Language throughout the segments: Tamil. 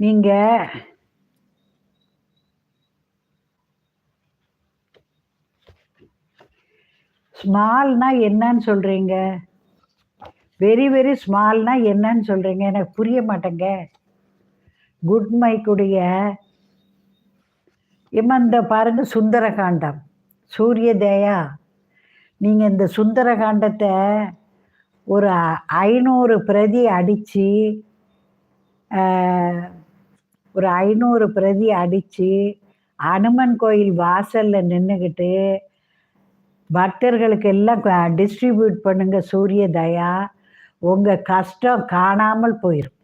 நீங்க ஸ்மால்னா என்னன்னு சொல்றீங்க? வெரி வெரி ஸ்மால்னா என்னன்னு சொல்றீங்க? எனக்கு புரிய மாட்டேங்க. குட் மைக்குடைய இம்மா இந்த பாருங்க சுந்தரகாண்டம். சூரிய தயா. நீங்கள் இந்த சுந்தரகாண்டத்தை ஒரு ஐநூறு பிரதி அடித்து ஒரு ஐநூறு பிரதி அடித்து அனுமன் கோயில் வாசலில் நின்றுக்கிட்டு பக்தர்களுக்கு எல்லாம் டிஸ்ட்ரிபியூட் பண்ணுங்க சூரிய தயா. உங்கள் கஷ்டம் காணாமல் போயிடும்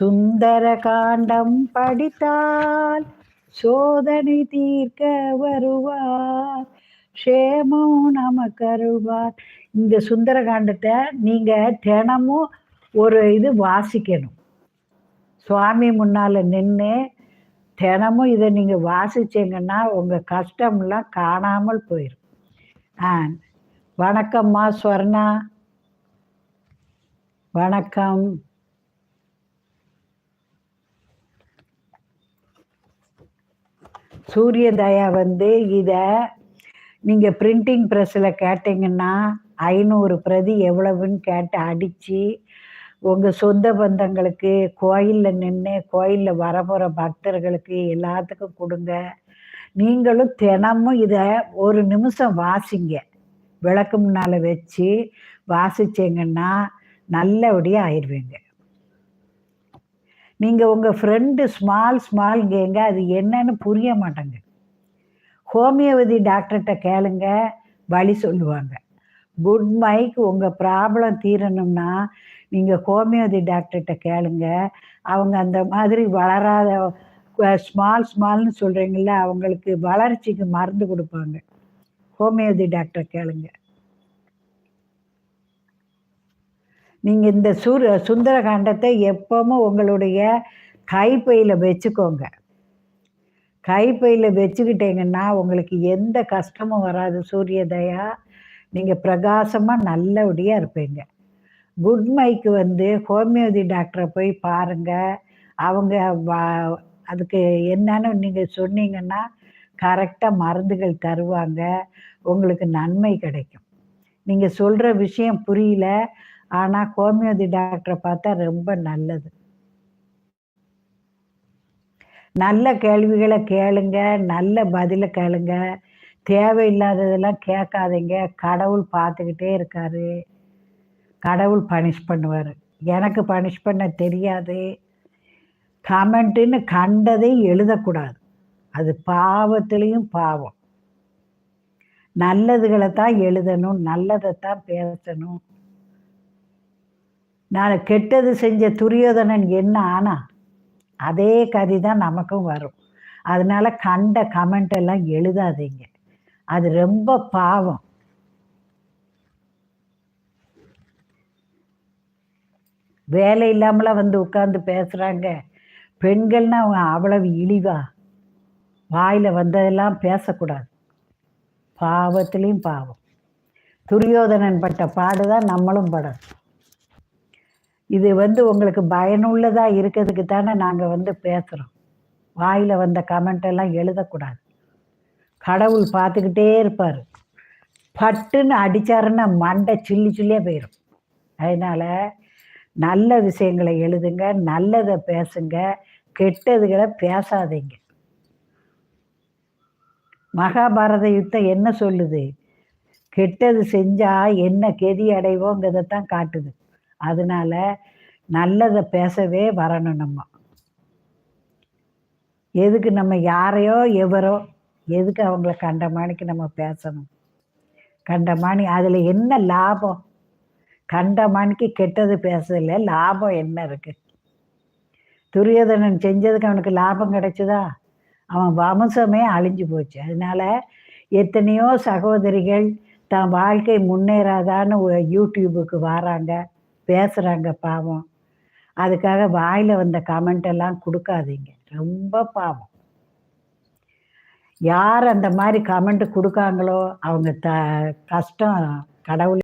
சுந்தர காண்டம் படித்தால் சோதனை தீர்க்க வருவார். க்ஷேமம் நமக்கு அருள்வார். இந்த சுந்தர காண்டத்தை நீங்கள் தினமும் ஒரு இது வாசிக்கணும். சுவாமி முன்னால் நின்று தினமும் இதை நீங்கள் வாசிச்சீங்கன்னா உங்கள் கஷ்டம்லாம் காணாமல் போயிடும் ஆ வணக்கம்மா ஸ்வர்ணா. வணக்கம். சூரியதயா வந்து இதை நீங்கள் பிரிண்டிங் ப்ரெஸ்ஸில் கேட்டிங்கன்னா ஐநூறு பிரதி எவ்வளவுன்னு கேட்டு அடித்து உங்கள் சொந்த பந்தங்களுக்கு கோயிலில் நின்று கோயிலில் வரப்போகிற பக்தர்களுக்கு எல்லாத்துக்கும் கொடுங்க. நீங்களும் தினமும் இதை ஒரு நிமிஷம் வாசிங்க. விளக்கு முன்னால் வச்சு வாசிச்சிங்கன்னா நல்லபடியாக ஆயிடுவீங்க நீங்கள் உங்கள் ஃப்ரெண்டு ஸ்மால் ஸ்மால் கேங்க அது என்னன்னு புரிய மாட்டேங்க ஹோமியோபதி டாக்டர்கிட்ட கேளுங்க வழி சொல்லுவாங்க. குட் மைக் உங்கள் ப்ராப்ளம் தீரணும்னா நீங்கள் ஹோமியோபதி டாக்டர்கிட்ட கேளுங்க. அவங்க அந்த மாதிரி வளராத ஸ்மால் ஸ்மால்னு சொல்கிறீங்கள அவங்களுக்கு வளர்ச்சிக்கு மருந்து கொடுப்பாங்க. ஹோமியோபதி டாக்டர் கேளுங்க. நீங்கள் இந்த சூர சுந்தரகாண்டத்தை எப்பவும் உங்களுடைய கைப்பையில் வச்சுக்கோங்க. கைப்பையில் வச்சுக்கிட்டீங்கன்னா உங்களுக்கு எந்த கஷ்டமும் வராது. சூரிய தயா நீங்கள் பிரகாசமாக நல்லபடியாக இருப்பீங்க. குட் மைக்கு வந்து ஹோமியோபதி டாக்டரை போய் பாருங்கள் அவங்க அதுக்கு என்னன்னு நீங்கள் சொன்னீங்கன்னா கரெக்டாக மருந்துகள் தருவாங்க. உங்களுக்கு நன்மை கிடைக்கும். நீங்கள் சொல்கிற விஷயம் புரியல ஆனால் ஹோமியோபதி டாக்டரை பார்த்தா ரொம்ப நல்லது. நல்ல கேள்விகளை கேளுங்க நல்ல பதிலை கேளுங்க. தேவையில்லாததெல்லாம் கேட்காதீங்க. கடவுள் பார்த்துக்கிட்டே இருக்காரு. கடவுள் பனிஷ் பண்ணுவார். எனக்கு பனிஷ் பண்ண தெரியாது. கமெண்ட்டுன்னு கண்டதை எழுதக்கூடாது. அது பாவத்திலையும் பாவம். நல்லதுகளை தான் எழுதணும். நல்லதை தான் பேசணும். நான் கெட்டது செஞ்ச துரியோதனன் என்ன ஆனா அதே கதி தான் நமக்கும் வரும். அதனால கண்ட கமெண்ட் எல்லாம் எழுதாதீங்க. அது ரொம்ப பாவம். வேலை இல்லாமலாம் வந்து உட்காந்து பேசுகிறாங்க பெண்கள்னா அவங்க அவ்வளவு இழிவா. வாயில் வந்ததெல்லாம் பேசக்கூடாது. பாவத்திலையும் பாவம். துரியோதனன் பட்ட பாடு தான் நம்மளும் படணும். இது வந்து உங்களுக்கு பயனுள்ளதாக இருக்கிறதுக்கு தானே நாங்கள் வந்து பேசுகிறோம் வாயில் வந்த கமெண்ட் எல்லாம் எழுதக்கூடாது. கடவுள் பார்த்துக்கிட்டே இருப்பார். பட்டுன்னு அடிச்சாருன்னா மண்டை சில்லி சில்லியாக போயிடும் அதனால் நல்ல விஷயங்களை எழுதுங்க நல்லதை பேசுங்க கெட்டதுகளை பேசாதீங்க. மகாபாரத யுத்தம் என்ன சொல்லுது? கெட்டது செஞ்சால் என்ன கெதி அடைவோங்கிறத தான் காட்டுது. அதனால நல்லதை பேசவே வரணும் நம்ம. எதுக்கு நம்ம யாரையோ எவரோ எதுக்கு அவங்கள கண்டமானிக்கு நம்ம பேசணும்? கண்டமானி அதில் என்ன லாபம்? கண்டமானிக்கு கெட்டது பேசல லாபம் என்ன இருக்குது துரியோதனன் செஞ்சதுக்கு அவனுக்கு லாபம் கிடைச்சதா? அவன் வம்சமே அழிஞ்சு போச்சு. அதனால எத்தனையோ சகோதரிகள் தன் வாழ்க்கை முன்னேறாதான்னு யூடியூபுக்கு வராங்க பேசுகிறாங்க பாவம். அதுக்காக வாயில் வந்த கமெண்ட் எல்லாம் கொடுக்காதீங்க. ரொம்ப பாவம். யார் அந்த மாதிரி கமெண்ட் கொடுக்காங்களோ அவங்க த கஷ்டம் கடவுள்